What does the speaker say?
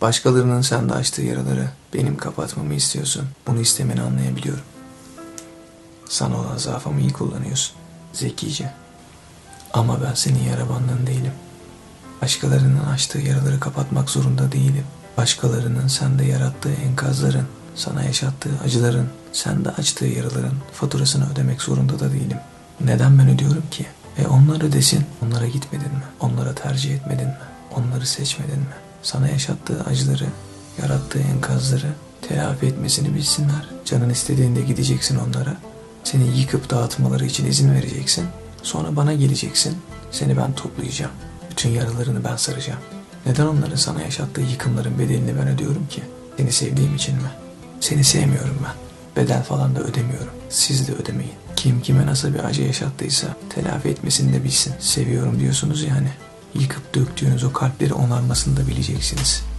Başkalarının sende açtığı yaraları benim kapatmamı istiyorsun. Bunu istemeni anlayabiliyorum. Sana olan zaafımı iyi kullanıyorsun. Zekice. Ama ben senin yara bandın değilim. Başkalarının açtığı yaraları kapatmak zorunda değilim. Başkalarının sende yarattığı enkazların, sana yaşattığı acıların, sende açtığı yaraların faturasını ödemek zorunda da değilim. Neden ben ödüyorum ki? E onlar ödesin. Onlara gitmedin mi? Onlara tercih etmedin mi? Onları seçmedin mi? Sana yaşattığı acıları, yarattığı enkazları telafi etmesini bilsinler. Canın istediğinde gideceksin onlara. Seni yıkıp dağıtmaları için izin vereceksin. Sonra bana geleceksin. Seni ben toplayacağım. Bütün yaralarını ben saracağım. Neden onların sana yaşattığı yıkımların bedelini ben ödüyorum ki? Seni sevdiğim için mi? Seni sevmiyorum ben. Bedel falan da ödemiyorum. Siz de ödemeyin. Kim kime nasıl bir acı yaşattıysa telafi etmesini de bilsin. Seviyorum diyorsunuz yani. Yıkıp döktüğünüz o kalpleri onarmasını da bileceksiniz.